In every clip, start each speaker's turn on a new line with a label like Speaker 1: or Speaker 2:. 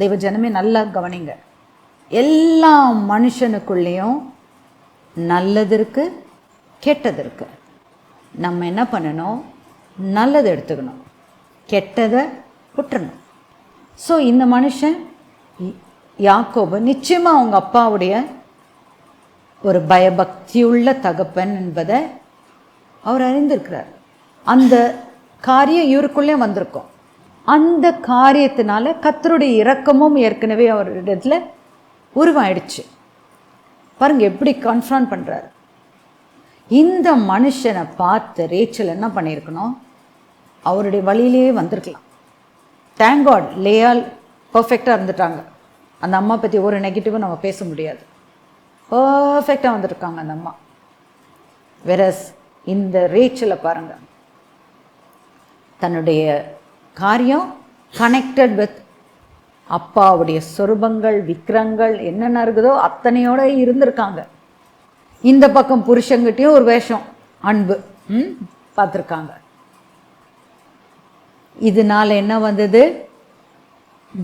Speaker 1: தெய்வ ஜனமே நல்லா கவனிங்க. எல்லா மனுஷனுக்குள்ளேயும் நல்லது இருக்குது கெட்டது இருக்குது நம்ம என்ன பண்ணணும்? நல்லதை எடுத்துக்கணும். கெட்டதை விட்டுறணும். ஸோ இந்த மனுஷன் யாக்கோபு நிச்சயமாக அவங்க அப்பாவுடைய ஒரு பயபக்தியுள்ள தகப்பன் என்பதை அவர் அறிந்திருக்கிறார். அந்த காரியம் இவருக்குள்ளே வந்திருக்கும். அந்த காரியத்தினால கத்தருடைய இரக்கமும் ஏற்கனவே அவரிடத்துல உருவாயிடுச்சு. பாருங்கள் எப்படி கன்ஃபரண்ட் பண்ணுறாரு இந்த மனுஷனை பார்த்து ரேச்சல் என்ன பண்ணியிருக்கணும்? அவருடைய வழியிலேயே வந்திருக்கலாம். தேங்க் காட் லேயால் பர்ஃபெக்டாக இருந்துட்டாங்க. அந்த அம்மா பற்றி ஒரு நெகட்டிவும் நம்ம பேச முடியாது. பர்ஃபெக்டாக வந்திருக்காங்க அந்த அம்மா. வெரஸ் இந்த ரேச்சலை பாருங்கள் தன்னுடைய காரியம் கனெக்டட் வித் அப்பாவுடைய சொருபங்கள் விக்ரங்கள் என்னென்ன இருக்குதோ அத்தனையோட இருந்திருக்காங்க. இந்த பக்கம் புருஷங்கிட்டையும் ஒரு வேஷம் அன்பு ம் பார்த்துருக்காங்க. இதனால என்ன வந்தது?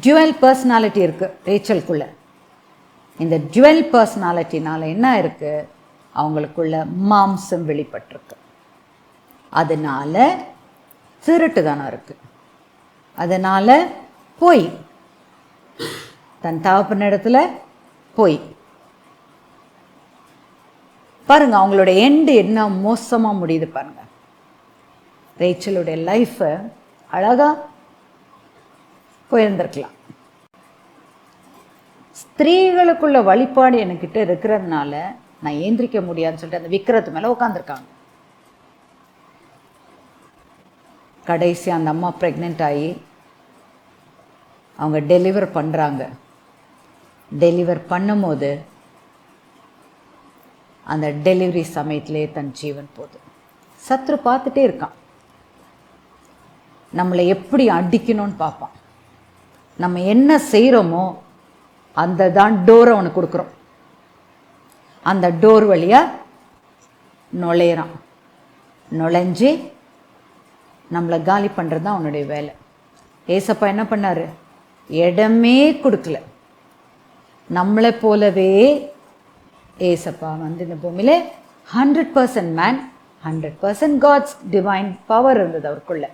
Speaker 1: ஜுவல் பர்சனாலிட்டி இருக்குது ரேச்சலுக்குள்ள. இந்த ஜுவல் பர்சனாலிட்டினால் என்ன இருக்குது அவங்களுக்குள்ள மாம்சம் வெளிப்பட்டிருக்கு. அதனால திருட்டுதானம் இருக்குது அதனால் போய். தன் தகப்பன இடத்துல போய். பாருங்க அவங்களோட எண்டு என்ன மோசமாக முடியுது பாருங்க. ரேச்சலுடைய லைஃப்பை அழகாக போயிருந்திருக்கலாம். ஸ்திரீகளுக்குள்ள வழிபாடு என்கிட்ட இருக்கிறதுனால நான் ஏந்திரிக்க முடியாதுன்னு சொல்லிட்டு அந்த விக்கிரத்து மேலே உட்காந்துருக்காங்க கடைசி அந்த அம்மா ப்ரெக்னென்ட் ஆகி அவங்க டெலிவர் பண்ணுறாங்க டெலிவர் பண்ணும்போது அந்த டெலிவரி சமயத்திலே தன் ஜீவன் போகுது. சத்ரு பார்த்துட்டே இருக்கான். நம்மளை எப்படி அடிக்கணும்னு பார்ப்பான். நம்ம என்ன செய்கிறோமோ அந்த தான் டோரை அவனுக்கு கொடுக்குறோம். அந்த டோர் வழியாக நுழையிறான். நுழைஞ்சு நம்மளை காலி பண்ணுறது தான் அவனுடைய வேலை. ஏசப்பா என்ன பண்ணார்? இடமே கொடுக்கல. நம்மளை போலவே ஏசப்பா வந்து இந்த பூமியில் hundred percent man hundred percent God's divine power இருந்தது அவருக்குள்ள.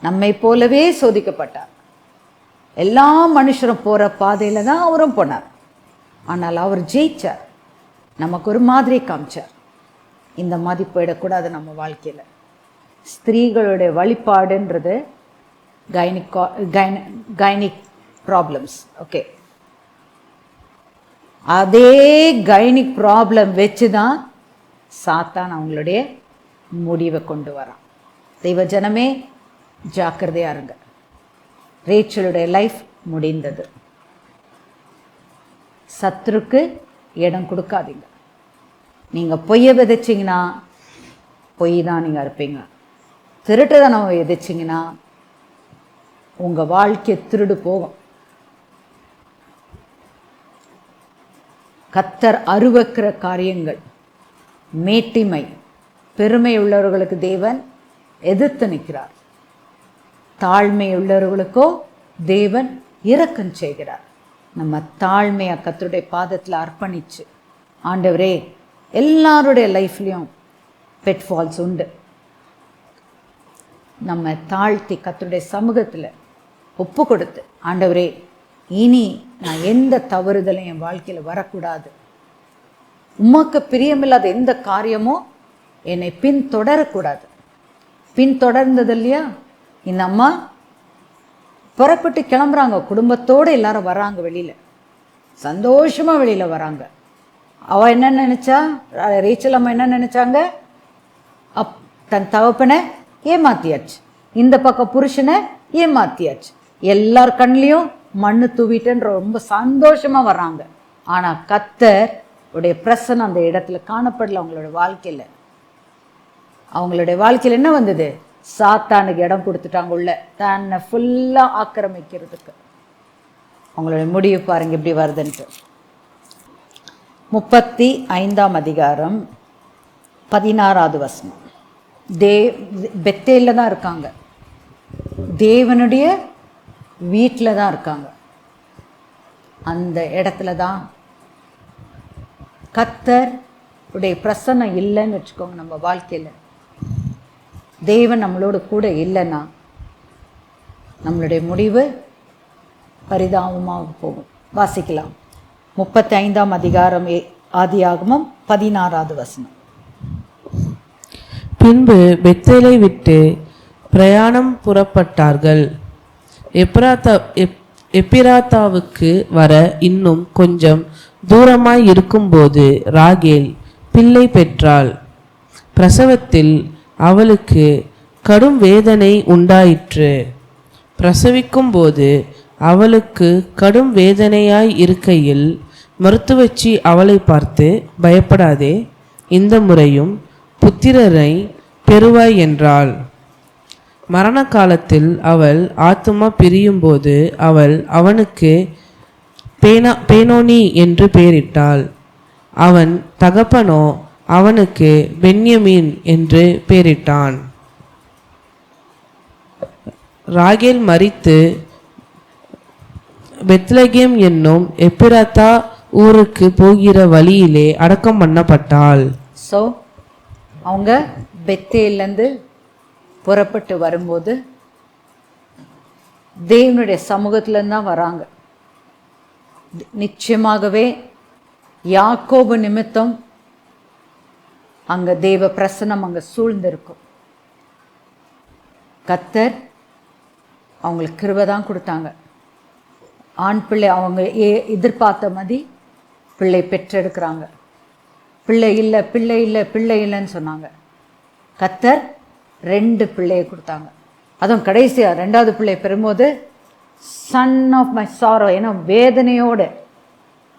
Speaker 1: நம்மை போலவே சோதிக்கப்பட்டார். எல்லா மனுஷரும் போகிற பாதையில் தான் அவரும் போனார். ஆனால் அவர் ஜெயிச்சார். நமக்கு ஒரு மாதிரி காமிச்சார். இந்த மாதிரி போயிடக்கூடாது நம்ம வாழ்க்கையில். ஸ்திரீகளுடைய வழிபாடுன்றது கைனிகா கைன கைனிக் ப்ராப்ளம்ஸ் ஓகே அதே கைனிக் ப்ராப்ளம் வச்சு தான் சாத்தான் அவங்களுடைய முடிவை கொண்டு வரான். தெய்வ ஜனமே ஜாக்கிரதையாக இருங்க. ரேச்சலுடைய லைஃப் முடிந்தது. சத்ருக்கு இடம் கொடுக்காதீங்க. நீங்கள் பொய்யை விதைச்சிங்கன்னா பொய் தான் நீங்கள் இருப்பீங்க திருட்டுத்தனம் விதைச்சிங்கன்னா உங்கள் வாழ்க்கை திருடு போகும். கத்தர் அருவக்கிற காரியங்கள் மேட்டிமை பெருமை உள்ளவர்களுக்கு தேவன் எதிர்த்து நிற்கிறார். தாழ்மை உள்ளவர்களுக்கோ தேவன் இரக்கம் செய்கிறார். நம்ம தாழ்மையை கத்தருடைய பாதத்தில் அர்ப்பணிச்சு ஆண்டவரே எல்லாருடைய லைஃப்லேயும் பெட்ஃபால்ஸ் உண்டு. நம்ம தாழ்த்தி கத்தருடைய சமூகத்தில் ஒப்பு கொடுத்து ஆண்டவரே இனி நான் எந்த தவறுதலும் என் வாழ்க்கையில் வரக்கூடாது. உமக்கு பிரியமில்லாத எந்த காரியமும் என்னை பின்தொடரக்கூடாது. பின்தொடர்ந்தது இல்லையா இந்த அம்மா புறப்பட்டு கிளம்புறாங்க. குடும்பத்தோடு எல்லாரும் வராங்க வெளியில். சந்தோஷமாக வெளியில் வராங்க அவள் என்ன நினச்சா? ரேச்சல் அம்மா என்ன நினச்சாங்க? அப் தன் தவப்பனை ஏமாத்தியாச்சு. இந்த பக்கம் புருஷனை ஏமாத்தியாச்சு. எல்லார் கண்லேயும் மண் தூவிட்டேன்ற ரொம்ப சந்தோஷமாக வர்றாங்க. ஆனால் கத்தர் உடைய பிரசனம் அந்த இடத்துல காணப்படல அவங்களோட வாழ்க்கையில். அவங்களுடைய வாழ்க்கையில் என்ன வந்தது? சாத்தானுக்கு இடம் கொடுத்துட்டாங்க உள்ள. தன்னை ஃபுல்லாக ஆக்கிரமிக்கிறதுக்கு. அவங்களுடைய முடிவு பாருங்க எப்படி வருதுன்ட்டு. முப்பத்தி ஐந்தாம் அதிகாரம் பதினாறாவது வசனம். தே பெத்தேல தான் இருக்காங்க. தேவனுடைய வீட்டில் தான் இருக்காங்க. அந்த இடத்துல தான் கத்தர் உடைய பிரசன்னம் இல்லைன்னு வச்சுக்கோங்க நம்ம வாழ்க்கையில். தெய்வம் நம்மளோட கூட இல்லைன்னா நம்மளுடைய முடிவு பரிதாபமாக போகும். வாசிக்கலாம். முப்பத்தி ஐந்தாம் அதிகாரம் ஏ- ஆதியாகமம் பதினாறாவது வசனம்.
Speaker 2: பின்பு பெத்தேலை விட்டு பிரயாணம் புறப்பட்டார்கள். எப்ராத்தா எப் எப்பிராத்தாவுக்கு வர இன்னும் கொஞ்சம் தூரமாய் இருக்கும்போது ராகேல் பிள்ளை பெற்றாள். பிரசவத்தில் அவளுக்கு கடும் வேதனை உண்டாயிற்று. பிரசவிக்கும்போது அவளுக்கு கடும் வேதனையாய் இருக்கையில் மருத்துவச்சி அவளை பார்த்து பயப்படாதே இந்த முறையும் புத்திரரை பெறுவாய் என்றாள். மரண காலத்தில் அவள் ஆத்துமா பிரியும்போது அவள் அவனுக்கு பேனா பேனோனி என்று பெயரிட்டாள். அவன் தகப்பனோ அவனுக்கு பென்யமீன் என்று பெயரிட்டான். ராகேல் மரித்து பெத்லகேம் என்னும் எப்பிராத்தா ஊருக்கு போகிற வழியிலே அடக்கம் பண்ணப்பட்டாள்.
Speaker 1: ஸோ அவங்க பெத்தேலேருந்து புறப்பட்டு வரும்போது தேவனுடைய சமூகத்துலேருந்து தான் வராங்க. நிச்சயமாகவே யாக்கோபு நிமித்தம் அங்கே தேவ பிரசனம் அங்கே சூழ்ந்திருக்கும். கத்தர் அவங்களுக்கு கிருபை தான் கொடுத்தாங்க. ஆண் பிள்ளை அவங்க ஏ எதிர்பார்த்த மாதிரி பிள்ளை பெற்றெடுக்கிறாங்க. பிள்ளை இல்லை பிள்ளை இல்லை பிள்ளை இல்லைன்னு சொன்னாங்க. கத்தர் ரெண்டு பிள்ளையை கொடுத்தாங்க. அதுவும் கடைசியாக ரெண்டாவது பிள்ளை பெறும்போது சன் ஆஃப் மை சாரோ ஏன்னா வேதனையோடு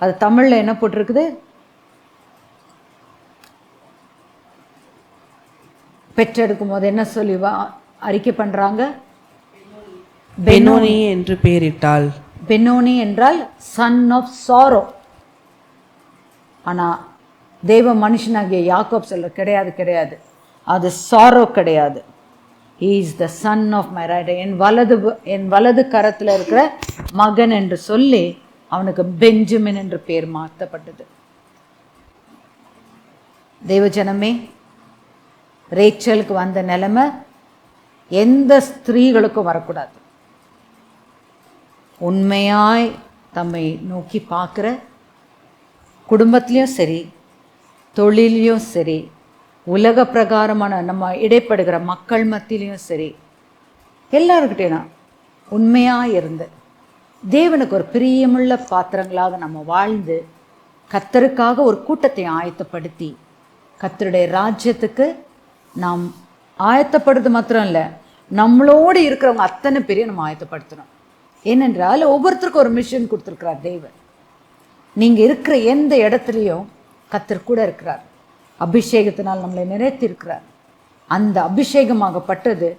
Speaker 1: அது தமிழில் என்ன போட்டிருக்குது? பெற்றெடுக்கும் போது என்ன சொல்லி வா அறிக்கை பண்ணுறாங்க
Speaker 2: பெனோனி என்று பெயரிட்டாள்.
Speaker 1: பெனோனி என்றால் சன் ஆஃப் சாரோ ஆனால் தேவ மனுஷனாகிய யாக்கோப் சொல்ற கிடையாது கிடையாது. அது சாரோ கிடையாது. Is the son of my right என் வலது என் வலது கரத்தில் இருக்கிற மகன் என்று சொல்லி அவனுக்கு பெஞ்சமின் என்று பேர் மாற்றப்பட்டது. தேவஜனமே ரேச்சலுக்கு வந்த நிலைமை எந்த ஸ்திரீகளுக்கும் வரக்கூடாது. உண்மையாய் தம்மை நோக்கி பார்க்குற குடும்பத்துலேயும் சரி தொழிலையும் சரி உலக பிரகாரமான நம்ம இடைப்படுகிற மக்கள் மத்தியிலையும் சரி எல்லாருக்கிட்டேயும் உண்மையாக இருந்து தேவனுக்கு ஒரு பிரியமுள்ள பாத்திரங்களாக நம்ம வாழ்ந்து கத்தருக்காக ஒரு கூட்டத்தை ஆயத்தப்படுத்தி கத்தருடைய ராஜ்யத்துக்கு நாம் ஆயத்தப்படுறது மாத்திரம் இல்லை நம்மளோடு இருக்கிறவங்க அத்தனை பேரையும் நம்ம ஆயத்தப்படுத்தணும். ஏனென்றால் ஒவ்வொருத்தருக்கும் ஒரு மிஷன் கொடுத்துருக்கிறார் தேவன். நீங்கள் இருக்கிற எந்த இடத்துலையும் கத்தர் கூட இருக்கிறார். அபிஷேகத்தினால் நம்மளை நிறைத்திருக்கிறார். அந்த அபிஷேகமாகப்பட்டது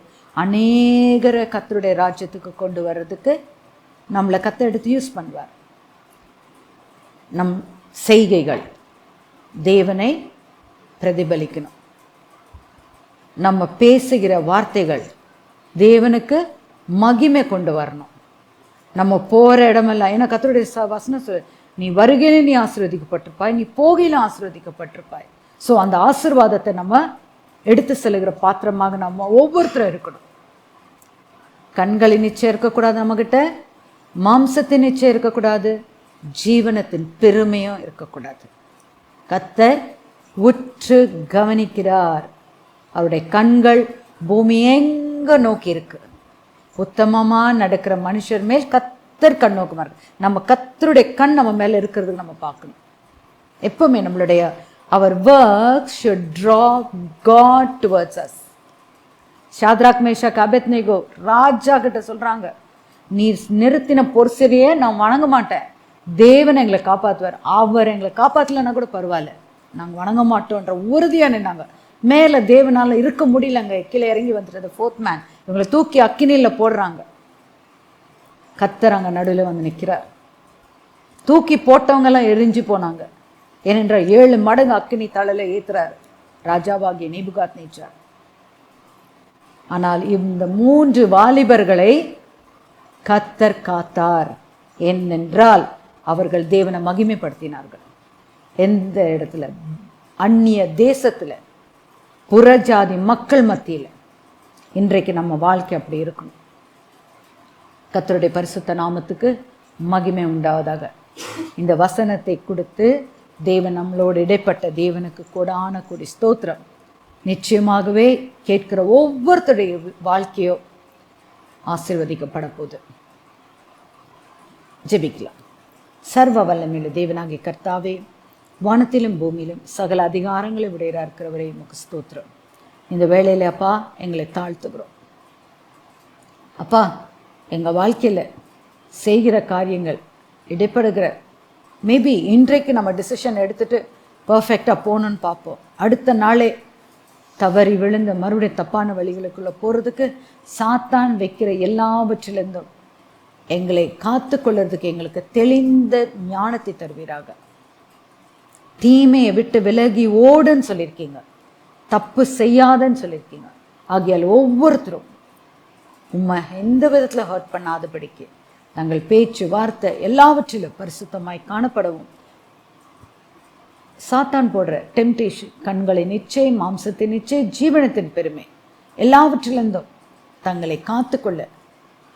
Speaker 1: அநேகரை கத்தருடைய ராஜ்யத்துக்கு கொண்டு வர்றதுக்கு நம்மளை கத்தை எடுத்து யூஸ் பண்ணுவார். நம் செய்கைகள் தேவனை பிரதிபலிக்கணும். நம்ம பேசுகிற வார்த்தைகள் தேவனுக்கு மகிமை கொண்டு வரணும். நம்ம போகிற இடமெல்லாம் ஏன்னா கத்தருடைய வசனம் நீ வருகையில நீ ஆசீர்வதிக்கப்பட்டிருப்பாய் நீ போகையில ஆசீர்வதிக்கப்பட்டிருப்பாய். ஸோ அந்த ஆசீர்வாதத்தை நம்ம எடுத்து செல்கிற பாத்திரமாக நம்ம ஒவ்வொருத்தரும் இருக்கணும். கண்களின் நிச்சயம் இருக்கக்கூடாது நம்மக்கிட்ட மாம்சத்தின் நிச்சயம் இருக்கக்கூடாது ஜீவனத்தின் பெருமையும் இருக்கக்கூடாது. கத்தர் உற்று கவனிக்கிறார். அவருடைய கண்கள் பூமி எங்க நோக்கி இருக்கு? உத்தமமாக நடக்கிற மனுஷர் மேல் கத்தர் கண் இருக்கு. நம்ம கத்தருடைய கண் நம்ம மேலே இருக்கிறது நம்ம பார்க்கணும். எப்பவுமே நம்மளுடைய our work should draw God towards us Shadrach Meshach Abednego ராஜா கிட்ட சொல்கிறாங்க நீ நிறுத்தின பொருசரியே நான் வணங்க மாட்டேன். தேவன் எங்களை காப்பாற்றுவார் அவர் எங்களை காப்பாற்றலன்னா கூட பரவாயில்ல. நாங்கள் வணங்க மாட்டோன்ற உறுதியாக நின்னாங்க. மேலே தேவனால இருக்க முடியலங்க. கீழே இறங்கி வந்துட்டது ஃபோர்த் மேன் இவங்களை தூக்கி அக்கினியில் போடுறாங்க. கத்தர் அங்கே நடுவில் வந்து நிற்கிறார் தூக்கி போட்டவங்கெல்லாம் எரிஞ்சு போனாங்க. ஏனென்றால் ஏழு மடங்கு அக்கினி தழலை ஏற்றுறார் ராஜாவாகிய நேபுகாத் நேச்சார். ஆனால் இந்த மூன்று வாலிபர்களை கத்தர் காத்தார். ஏனென்றால் அவர்கள் தேவனை மகிமைப்படுத்தினார்கள். எந்த இடத்துல? அந்நிய தேசத்தில். புறஜாதி மக்கள் மத்தியில். இன்றைக்கு நம்ம வாழ்க்கை அப்படி இருக்கணும். கத்தருடைய பரிசுத்த நாமத்துக்கு மகிமை உண்டாவதாக. இந்த வசனத்தை கொடுத்து தேவன் நம்மளோடு இடைப்பட்ட தேவனுக்கு கொடான கொடி ஸ்தோத்திரம். நிச்சயமாகவே கேட்கிற ஒவ்வொருத்தருடைய வாழ்க்கையோ ஆசிர்வதிக்கப்பட போகுது ஜெபிக்கலாம். சர்வ வல்லமையுள்ள தேவனாகி கர்த்தாவே வானத்திலும் பூமியிலும் சகல அதிகாரங்களை உடையராக இருக்கிறவரை உமக்கு ஸ்தோத்திரம். இந்த வேலையில் அப்பா எங்களை தாழ்த்துகிறோம். அப்பா எங்கள் வாழ்க்கையில் செய்கிற காரியங்கள் இடைப்படுகிற மேபி இன்றைக்கு நம்ம டிசிஷன் எடுத்துட்டு பர்ஃபெக்டாக போகணுன்னு பார்ப்போம். அடுத்த நாளே தவறி விழுந்து மறுபடியும் தப்பான வழிகளுக்குள்ளே போகிறதுக்கு சாத்தான் வைக்கிற எல்லாவற்றிலிருந்தும் எங்களை காத்துக்கொள்றதுக்கு எங்களுக்கு தெளிந்த ஞானத்தை தருவீராக. தீமையை விட்டு விலகி ஓடுன்னு சொல்லியிருக்கீங்க. தப்பு செய்யாதன்னு சொல்லியிருக்கீங்க. ஆகியால் ஒவ்வொருத்தரும் உம்மை எந்த விதத்தில் ஹர்ட் பண்ணாதபடிக்கு தங்கள் பேச்சு வார்த்தை எல்லாவற்றிலும் பரிசுத்தமாய் காணப்படவும். சாத்தான் போடுற டெம்டேஷன் கண்களை நிச்சயம் மாம்சத்தை நிச்சயம் ஜீவனத்தின் பெருமை எல்லாவற்றிலிருந்தும் தங்களை காத்துக்கொள்ள.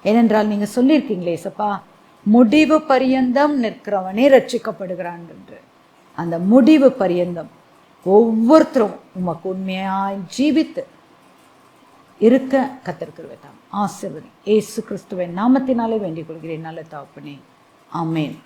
Speaker 1: ஏனென்றால் நீங்கள் சொல்லியிருக்கீங்களே சப்பா முடிவு பரியந்தம் நிற்கிறவனே ரட்சிக்கப்படுகிறான் என்று. அந்த முடிவு பரியந்தம் ஒவ்வொருத்தரும் உமக்கு உண்மையாய் ஜீவித்து இருக்க கத்திருக்கிறவை தான் ஆசிர்வதி ஏசு கிறிஸ்துவின் நாமத்தினாலே வேண்டிக் கொள்கிறேன். நல்ல தாப்பனே ஆமேன்.